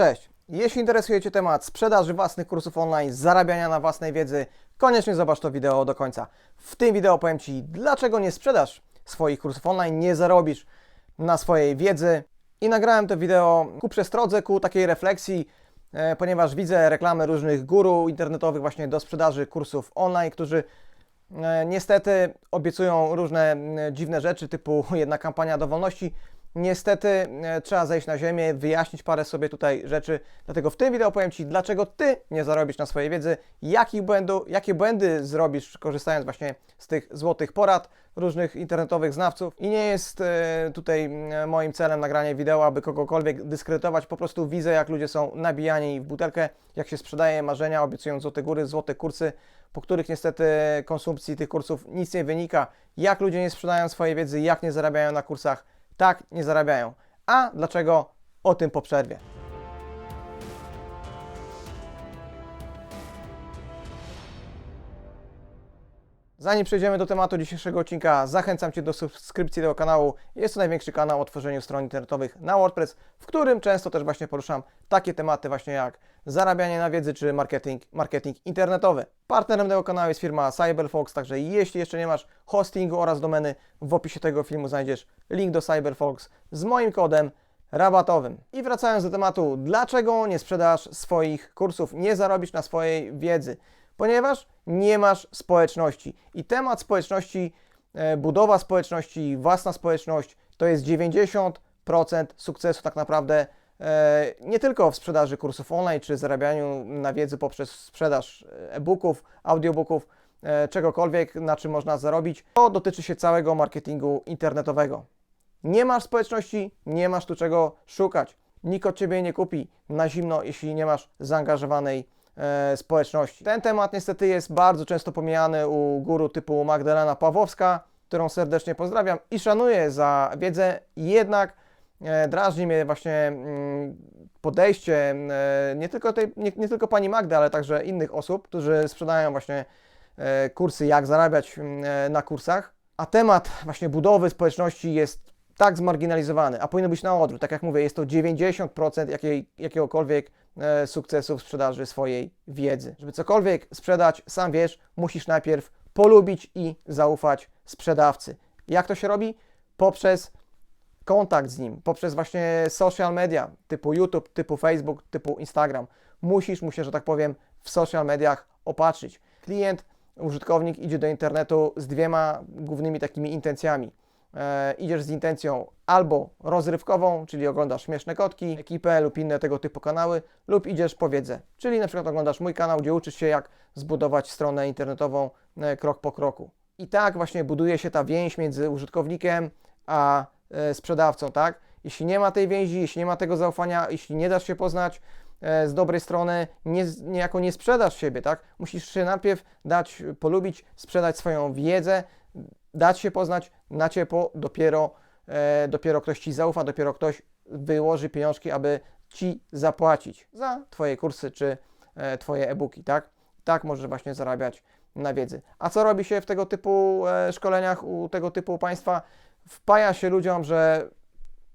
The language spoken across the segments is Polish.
Cześć! Jeśli interesuje Cię temat sprzedaży własnych kursów online, zarabiania na własnej wiedzy, koniecznie zobacz to wideo do końca. W tym wideo powiem Ci, dlaczego nie sprzedasz swoich kursów online, nie zarobisz na swojej wiedzy. I nagrałem to wideo ku przestrodze, ku takiej refleksji, e, ponieważ widzę reklamy różnych guru internetowych właśnie do sprzedaży kursów online, którzy e, niestety obiecują różne dziwne rzeczy, typu jedna kampania do wolności. Niestety e, trzeba zejść na ziemię, wyjaśnić parę sobie tutaj rzeczy. Dlatego w tym wideo powiem Ci, dlaczego Ty nie zarobisz na swojej wiedzy, jakich błędu, jakie błędy zrobisz, korzystając właśnie z tych złotych porad różnych internetowych znawców. I nie jest e, tutaj moim celem nagranie wideo, aby kogokolwiek dyskredytować. Po prostu widzę, jak ludzie są nabijani w butelkę, jak się sprzedaje marzenia, obiecując złote góry, złote kursy, po których niestety konsumpcji tych kursów nic nie wynika. Jak ludzie nie sprzedają swojej wiedzy, jak nie zarabiają na kursach, tak nie zarabiają. A dlaczego? O tym po przerwie. Zanim przejdziemy do tematu dzisiejszego odcinka, zachęcam Cię do subskrypcji tego kanału. Jest to największy kanał o tworzeniu stron internetowych na WordPress, w którym często też właśnie poruszam takie tematy właśnie jak zarabianie na wiedzy czy marketing, marketing internetowy. Partnerem tego kanału jest firma CyberFox, także jeśli jeszcze nie masz hostingu oraz domeny, w opisie tego filmu znajdziesz link do CyberFox z moim kodem rabatowym. I wracając do tematu, dlaczego nie sprzedasz swoich kursów, nie zarobisz na swojej wiedzy? Ponieważ nie masz społeczności. I temat społeczności, e, budowa społeczności, własna społeczność to jest 90% sukcesu tak naprawdę e, nie tylko w sprzedaży kursów online czy zarabianiu na wiedzy poprzez sprzedaż e-booków, audiobooków, e, czegokolwiek, na czym można zarobić. To dotyczy się całego marketingu internetowego. Nie masz społeczności, nie masz tu czego szukać. Nikt od Ciebie nie kupi na zimno, jeśli nie masz zaangażowanej e, społeczności. Ten temat niestety jest bardzo często pomijany u guru typu Magdalena Pawłowska, którą serdecznie pozdrawiam i szanuję za wiedzę, jednak e, drażni mnie właśnie mm, podejście e, nie, tylko tej, nie, nie tylko pani Magdy, ale także innych osób, którzy sprzedają właśnie e, kursy, jak zarabiać mm, e, na kursach, a temat właśnie budowy społeczności jest tak zmarginalizowany, a powinno być na odwrót. Tak jak mówię, jest to 90% jakiej, jakiegokolwiek e, sukcesu w sprzedaży swojej wiedzy. Żeby cokolwiek sprzedać, sam wiesz, musisz najpierw polubić i zaufać sprzedawcy. Jak to się robi? Poprzez kontakt z nim, poprzez właśnie social media typu YouTube, typu Facebook, typu Instagram. Musisz mu się, że tak powiem, w social mediach opatrzyć. Klient, użytkownik idzie do internetu z dwiema głównymi takimi intencjami. E, idziesz z intencją albo rozrywkową, czyli oglądasz śmieszne kotki, ekipę lub inne tego typu kanały, lub idziesz po wiedzę, czyli na przykład oglądasz mój kanał, gdzie uczysz się jak zbudować stronę internetową e, krok po kroku. I tak właśnie buduje się ta więź między użytkownikiem a e, sprzedawcą, tak? Jeśli nie ma tej więzi, jeśli nie ma tego zaufania, jeśli nie dasz się poznać e, z dobrej strony, nie, niejako nie sprzedasz siebie, tak? Musisz się najpierw dać, polubić, sprzedać swoją wiedzę, dać się poznać, na ciepło, dopiero, e, dopiero ktoś Ci zaufa, dopiero ktoś wyłoży pieniążki, aby Ci zapłacić za Twoje kursy czy e, Twoje e-booki, tak? Tak możesz właśnie zarabiać na wiedzy. A co robi się w tego typu e, szkoleniach u tego typu państwa? Wpaja się ludziom, że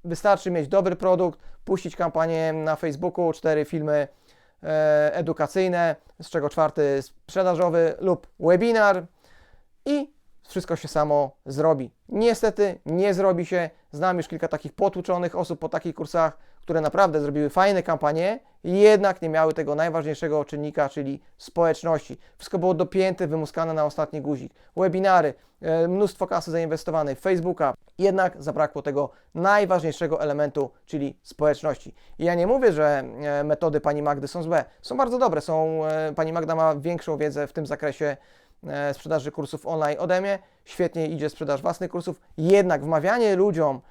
wystarczy mieć dobry produkt, puścić kampanię na Facebooku, cztery filmy e, edukacyjne, z czego czwarty sprzedażowy lub webinar i wszystko się samo zrobi. Niestety nie zrobi się. Znam już kilka takich potłuczonych osób po takich kursach, które naprawdę zrobiły fajne kampanie, jednak nie miały tego najważniejszego czynnika, czyli społeczności. Wszystko było dopięte, wymuskane na ostatni guzik. Webinary, e, mnóstwo kasy zainwestowanej Facebooka, jednak zabrakło tego najważniejszego elementu, czyli społeczności. I ja nie mówię, że e, metody pani Magdy są złe. Są bardzo dobre. Są, e, pani Magda ma większą wiedzę w tym zakresie sprzedaży kursów online ode mnie. Świetnie idzie sprzedaż własnych kursów. Jednak wmawianie ludziom,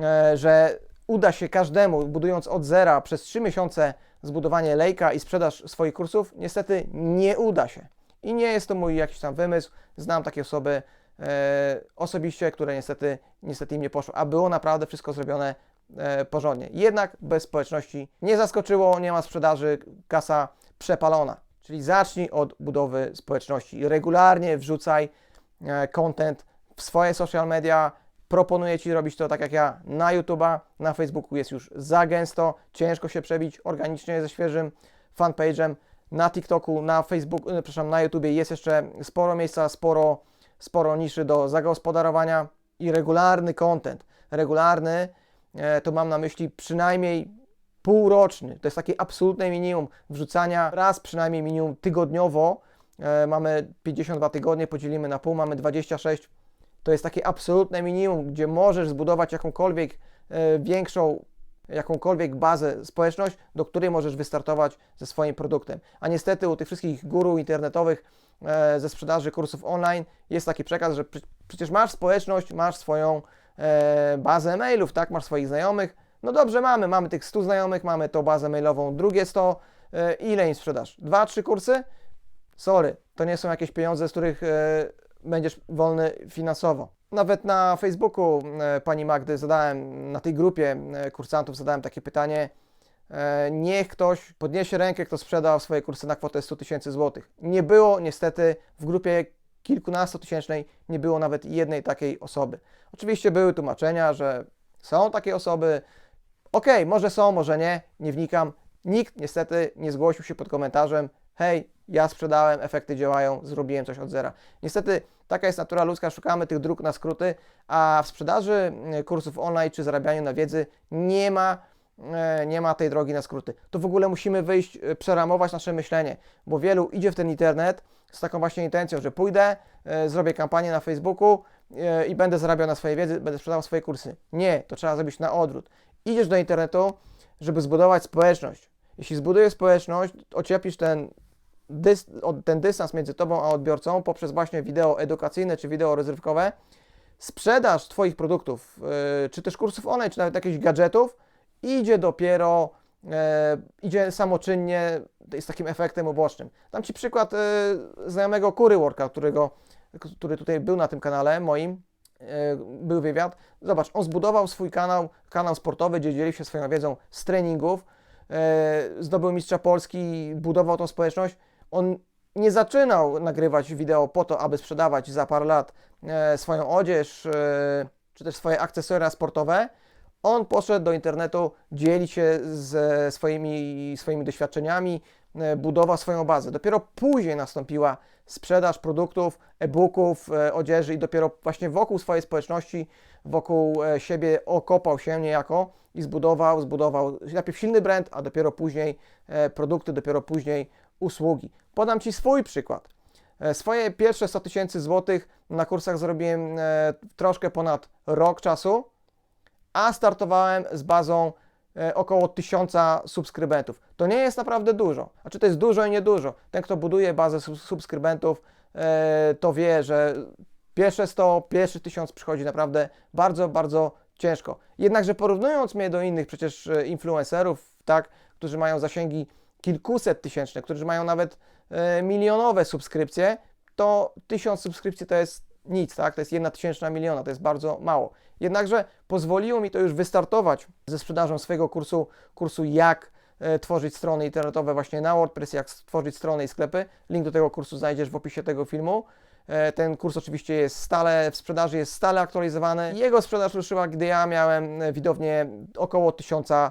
e, że uda się każdemu, budując od zera przez 3 miesiące zbudowanie lejka i sprzedaż swoich kursów, niestety nie uda się. I nie jest to mój jakiś tam wymysł. Znam takie osoby e, osobiście, które niestety, niestety im nie poszło, a było naprawdę wszystko zrobione e, porządnie. Jednak bez społeczności nie zaskoczyło, nie ma sprzedaży, kasa przepalona. Czyli zacznij od budowy społeczności. Regularnie wrzucaj e, content w swoje social media, proponuję Ci robić to tak jak ja na YouTube'a, na Facebooku jest już za gęsto, ciężko się przebić organicznie ze świeżym fanpage'em, na TikToku, na Facebooku, e, przepraszam, na YouTubie jest jeszcze sporo miejsca, sporo, sporo niszy do zagospodarowania i regularny content. Regularny, e, to mam na myśli przynajmniej półroczny. To jest takie absolutne minimum wrzucania raz przynajmniej minimum tygodniowo. E, mamy 52 tygodnie, podzielimy na pół, mamy 26. To jest takie absolutne minimum, gdzie możesz zbudować jakąkolwiek e, większą, jakąkolwiek bazę, społeczność, do której możesz wystartować ze swoim produktem. A niestety u tych wszystkich guru internetowych e, ze sprzedaży kursów online jest taki przekaz, że przy- przecież masz społeczność, masz swoją e, bazę mailów, tak, masz swoich znajomych. No dobrze, mamy, mamy tych 100 znajomych, mamy tą bazę mailową, drugie 100. E, ile im sprzedasz? Dwa, trzy kursy? Sorry, to nie są jakieś pieniądze, z których e, będziesz wolny finansowo. Nawet na Facebooku e, pani Magdy zadałem, na tej grupie kursantów zadałem takie pytanie. Niech ktoś podniesie rękę, kto sprzedał swoje kursy na kwotę 100 tysięcy złotych. Nie było niestety w grupie kilkunastotysięcznej, nie było nawet jednej takiej osoby. Oczywiście były tłumaczenia, że są takie osoby. Okej, może są, może nie, nie wnikam. Nikt niestety nie zgłosił się pod komentarzem. Hej, ja sprzedałem, efekty działają, zrobiłem coś od zera. Niestety taka jest natura ludzka, szukamy tych dróg na skróty, a w sprzedaży y, kursów online czy zarabianiu na wiedzy nie ma, e, nie ma tej drogi na skróty. To w ogóle musimy wyjść, e, przeramować nasze myślenie, bo wielu idzie w ten internet z taką właśnie intencją, że pójdę, e, zrobię kampanię na Facebooku i będę zarabiał na swojej wiedzy, będę sprzedawał swoje kursy. Nie, to trzeba zrobić na odwrót. Idziesz do internetu, żeby zbudować społeczność. Jeśli zbudujesz społeczność, ocieplisz ten, dys, ten dystans między tobą a odbiorcą poprzez właśnie wideo edukacyjne czy wideo rozrywkowe, sprzedaż Twoich produktów, yy, czy też kursów online, czy nawet jakichś gadżetów, idzie dopiero, e, idzie samoczynnie z takim efektem ubocznym. Dam Ci przykład e, znajomego Kuryworka, którego, który tutaj był na tym kanale moim, był wywiad. Zobacz, on zbudował swój kanał, kanał sportowy, gdzie dzielił się swoją wiedzą z treningów, e, zdobył mistrza Polski, budował tą społeczność. On nie zaczynał nagrywać wideo po to, aby sprzedawać za parę lat e, swoją odzież, e, czy też swoje akcesoria sportowe. On poszedł do internetu dzielić się ze swoimi, swoimi doświadczeniami, e, budował swoją bazę. Dopiero później nastąpiła sprzedaż produktów, e-booków, e, odzieży i dopiero właśnie wokół swojej społeczności, wokół e, siebie okopał się niejako i zbudował, zbudował najpierw silny brand, a dopiero później e, produkty, dopiero później usługi. Podam Ci swój przykład. E, Swoje pierwsze 100 tysięcy złotych na kursach zrobiłem e, troszkę ponad rok czasu, a startowałem z bazą e, około 1000 subskrybentów. To nie jest naprawdę dużo. Znaczy to jest dużo i niedużo. Ten, kto buduje bazę sub- subskrybentów, e, to wie, że pierwsze 100, pierwszy 1000 przychodzi naprawdę bardzo, bardzo ciężko. Jednakże porównując mnie do innych przecież e, influencerów, tak, którzy mają zasięgi kilkuset tysięczne, którzy mają nawet e, milionowe subskrypcje, to 1000 subskrypcji to jest nic, tak? To jest jedna tysięczna miliona, to jest bardzo mało. Jednakże pozwoliło mi to już wystartować ze sprzedażą swojego kursu, kursu jak e, tworzyć strony internetowe właśnie na WordPress, jak stworzyć strony i sklepy. Link do tego kursu znajdziesz w opisie tego filmu. E, Ten kurs oczywiście jest stale w sprzedaży, jest stale aktualizowany. Jego sprzedaż ruszyła, gdy ja miałem e, widownię około 1000 e,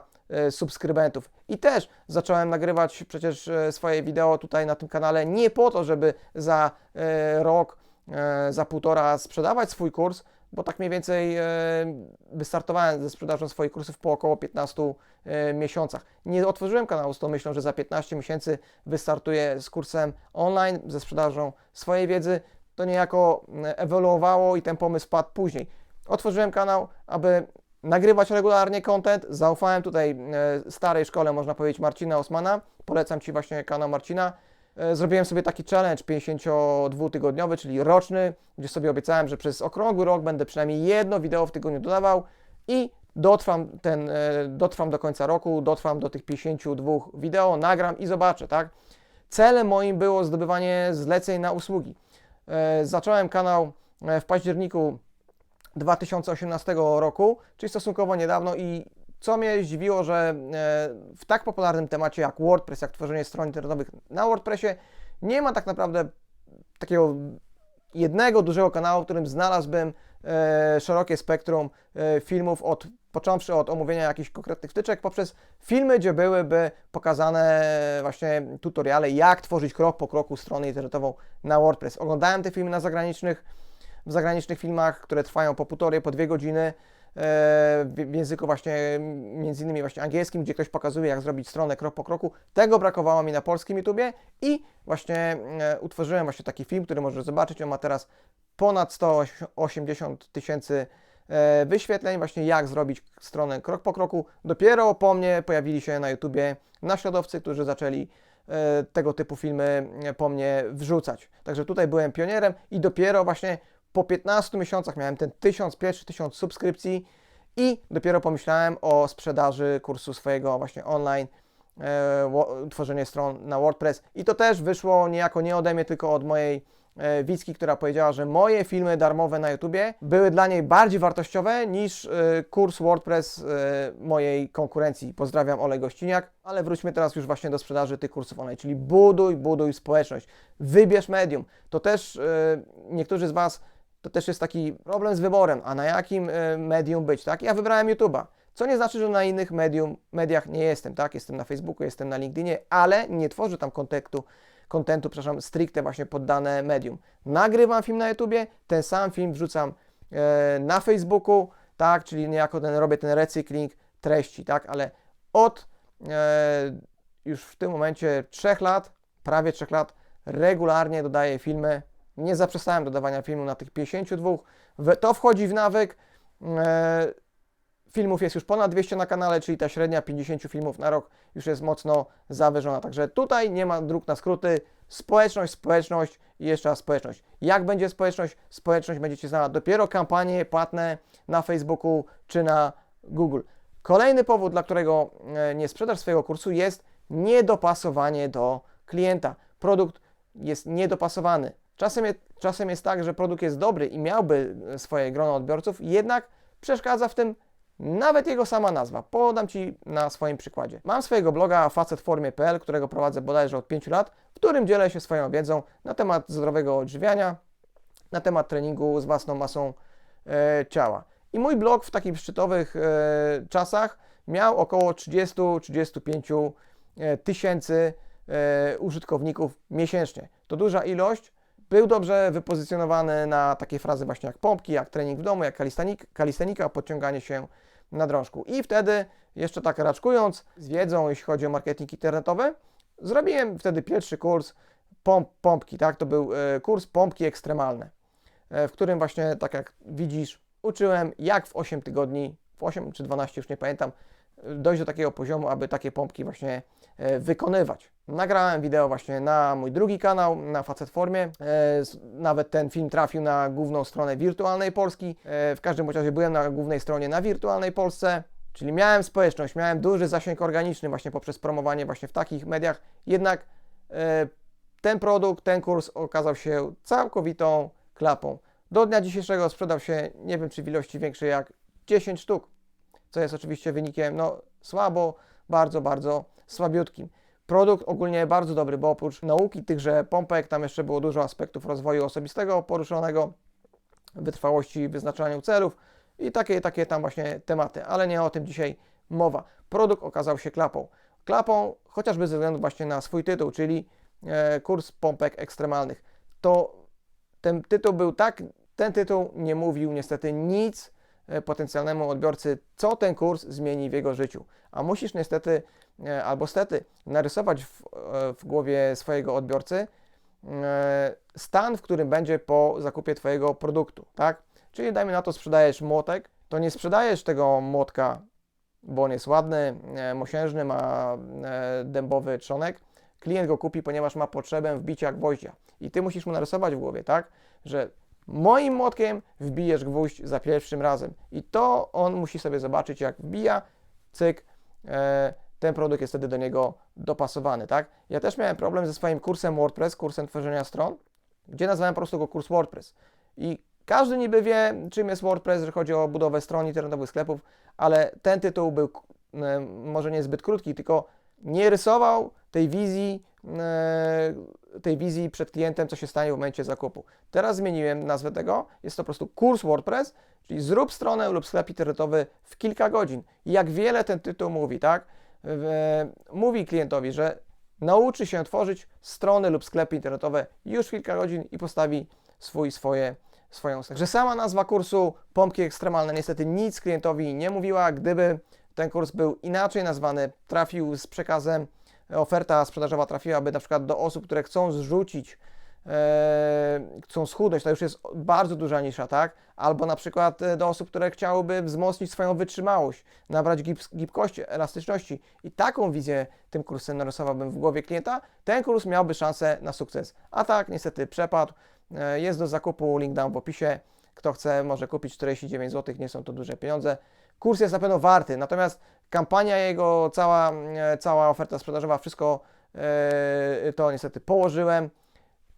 subskrybentów. I też zacząłem nagrywać przecież swoje wideo tutaj na tym kanale nie po to, żeby za rok, za półtora sprzedawać swój kurs, bo tak mniej więcej e, wystartowałem ze sprzedażą swoich kursów po około 15 e, miesiącach. Nie otworzyłem kanału z tą myślą, że za 15 miesięcy wystartuję z kursem online, ze sprzedażą swojej wiedzy. To niejako e, ewoluowało i ten pomysł padł później. Otworzyłem kanał, aby nagrywać regularnie content. Zaufałem tutaj e, starej szkole, można powiedzieć, Marcina Osmana. Polecam Ci właśnie kanał Marcina. E, Zrobiłem sobie taki challenge 52-tygodniowy, czyli roczny, gdzie sobie obiecałem, że przez okrągły rok będę przynajmniej jedno wideo w tygodniu dodawał i dotrwam, ten, e, dotrwam do końca roku, dotrwam do tych 52 wideo, nagram i zobaczę, tak? Celem moim było zdobywanie zleceń na usługi. E, Zacząłem kanał w październiku 2018 roku, czyli stosunkowo niedawno i co mnie zdziwiło, że e, w tak popularnym temacie jak WordPress, jak tworzenie stron internetowych na WordPressie, nie ma tak naprawdę takiego jednego dużego kanału, w którym znalazłbym e, szerokie spektrum e, filmów, od, począwszy od omówienia jakichś konkretnych wtyczek, poprzez filmy, gdzie byłyby pokazane właśnie tutoriale, jak tworzyć krok po kroku stronę internetową na WordPress. Oglądałem te filmy na zagranicznych, w zagranicznych filmach, które trwają po półtorej, po dwie godziny w w języku właśnie między innymi właśnie angielskim, gdzie ktoś pokazuje jak zrobić stronę krok po kroku. Tego brakowało mi na polskim YouTubie i właśnie e, utworzyłem właśnie taki film, który możesz zobaczyć. On ma teraz ponad 180 tysięcy e, wyświetleń, właśnie jak zrobić stronę krok po kroku. Dopiero po mnie pojawili się na YouTubie naśladowcy, którzy zaczęli e, tego typu filmy e, po mnie wrzucać. Także tutaj byłem pionierem i dopiero właśnie po 15 miesiącach miałem ten 1000, pierwszy 1000 subskrypcji i dopiero pomyślałem o sprzedaży kursu swojego właśnie online, e, wo- tworzenie stron na WordPress i to też wyszło niejako nie ode mnie, tylko od mojej e, Wicki, która powiedziała, że moje filmy darmowe na YouTubie były dla niej bardziej wartościowe niż e, kurs WordPress e, mojej konkurencji. Pozdrawiam Ole Gościniak, ale wróćmy teraz już właśnie do sprzedaży tych kursów online, czyli buduj, buduj społeczność, wybierz medium. To też e, niektórzy z Was to też jest taki problem z wyborem, a na jakim e, medium być, tak? Ja wybrałem YouTube'a, co nie znaczy, że na innych medium, mediach nie jestem, tak? Jestem na Facebooku, jestem na LinkedInie, ale nie tworzę tam kontentu, kontentu, przepraszam, stricte właśnie pod dane medium. Nagrywam film na YouTubie, ten sam film wrzucam e, na Facebooku, tak? Czyli niejako ten, robię ten recykling treści, tak? Ale od e, już w tym momencie 3 lat, prawie 3 lat, regularnie dodaję filmy nie zaprzestałem dodawania filmu na tych 52. We- To wchodzi w nawyk. E, Filmów jest już ponad 200 na kanale, czyli ta średnia 50 filmów na rok już jest mocno zawyżona. Także tutaj nie ma dróg na skróty. Społeczność, społeczność i jeszcze raz społeczność. Jak będzie społeczność? Społeczność będziecie znała dopiero kampanie płatne na Facebooku czy na Google. Kolejny powód, dla którego e, nie sprzedasz swojego kursu jest niedopasowanie do klienta. Produkt jest niedopasowany. Czasem, je, czasem jest tak, że produkt jest dobry i miałby swoje grono odbiorców, jednak przeszkadza w tym nawet jego sama nazwa. Podam Ci na swoim przykładzie. Mam swojego bloga facetformie.pl, którego prowadzę bodajże od 5 lat, w którym dzielę się swoją wiedzą na temat zdrowego odżywiania, na temat treningu z własną masą e, ciała. I mój blog w takich szczytowych e, czasach miał około 30-35 e, tysięcy e, użytkowników miesięcznie. To duża ilość. Był dobrze wypozycjonowany na takie frazy właśnie jak pompki, jak trening w domu, jak kalistenik, kalistenika, podciąganie się na drążku. I wtedy, jeszcze tak raczkując z wiedzą, jeśli chodzi o marketing internetowy, zrobiłem wtedy pierwszy kurs pomp, pompki, tak? To był e, kurs pompki ekstremalne, e, w którym właśnie, tak jak widzisz, uczyłem jak w 8 tygodni, w 8 czy 12 już nie pamiętam, dojść do takiego poziomu, aby takie pompki właśnie e, wykonywać. Nagrałem wideo właśnie na mój drugi kanał, na Facetformie. E, Nawet ten film trafił na główną stronę Wirtualnej Polski. E, W każdym razie byłem na głównej stronie na Wirtualnej Polsce. Czyli miałem społeczność, miałem duży zasięg organiczny właśnie poprzez promowanie właśnie w takich mediach. Jednak ten produkt, ten kurs okazał się całkowitą klapą. Do dnia dzisiejszego sprzedał się, nie wiem czy w ilości większej jak 10 sztuk, co jest oczywiście wynikiem no, słabo, bardzo, bardzo słabiutkim. Produkt ogólnie bardzo dobry, bo oprócz nauki tychże pompek, tam jeszcze było dużo aspektów rozwoju osobistego poruszonego, wytrwałości wyznaczaniu celów i takie, takie tam właśnie tematy, ale nie o tym dzisiaj mowa. Produkt okazał się klapą. Klapą chociażby ze względu właśnie na swój tytuł, czyli e, kurs pompek ekstremalnych. To ten tytuł był tak, ten tytuł nie mówił niestety nic potencjalnemu odbiorcy, co ten kurs zmieni w jego życiu. A musisz niestety, e, albo stety, narysować w, e, w głowie swojego odbiorcy e, stan, w którym będzie po zakupie Twojego produktu, tak? Czyli dajmy na to, sprzedajesz młotek, to nie sprzedajesz tego młotka, bo on jest ładny, e, mosiężny, ma e, dębowy trzonek. Klient go kupi, ponieważ ma potrzebę wbicia gwoździa. I Ty musisz mu narysować w głowie, tak? Że moim młotkiem wbijesz gwóźdź za pierwszym razem. I to on musi sobie zobaczyć, jak wbija, cyk, e, ten produkt jest wtedy do niego dopasowany, tak? Ja też miałem problem ze swoim kursem WordPress, kursem tworzenia stron, gdzie nazwałem po prostu go kurs WordPress. I każdy niby wie, czym jest WordPress, że chodzi o budowę stron internetowych, sklepów, ale ten tytuł był e, może niezbyt krótki, tylko nie rysował tej wizji tej wizji przed klientem, co się stanie w momencie zakupu. Teraz zmieniłem nazwę tego, jest to po prostu kurs WordPress, czyli zrób stronę lub sklep internetowy w kilka godzin. Jak wiele ten tytuł mówi, tak? E, mówi klientowi, że nauczy się tworzyć strony lub sklepy internetowe już w kilka godzin i postawi swój, swoje, swoją stronę. Że sama nazwa kursu Pompki Ekstremalne niestety nic klientowi nie mówiła. Gdyby ten kurs był inaczej nazwany, trafił z przekazem, oferta sprzedażowa trafiłaby na przykład do osób, które chcą zrzucić, e, chcą schudnąć, to już jest bardzo duża nisza, tak? Albo na przykład e, do osób, które chciałyby wzmocnić swoją wytrzymałość, nabrać gib- gibkości, elastyczności i taką wizję tym kursem narysowałbym w głowie klienta, ten kurs miałby szansę na sukces. A tak, niestety przepadł, e, jest do zakupu, link dam w opisie, kto chce może kupić 49 zł, nie są to duże pieniądze. Kurs jest na pewno warty, natomiast kampania jego, cała, e, cała oferta sprzedażowa, wszystko e, to niestety położyłem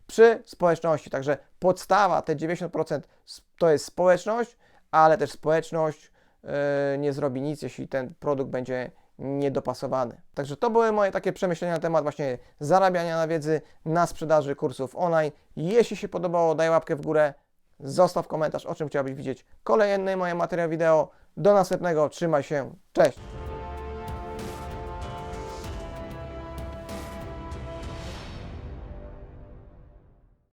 przy społeczności. Także podstawa, te 90% s- to jest społeczność, ale też społeczność e, nie zrobi nic, jeśli ten produkt będzie niedopasowany. Także to były moje takie przemyślenia na temat właśnie zarabiania na wiedzy, na sprzedaży kursów online. Jeśli się podobało, daj łapkę w górę, zostaw komentarz, o czym chciałbyś widzieć kolejne moje materiały wideo. Do następnego, trzymaj się, cześć!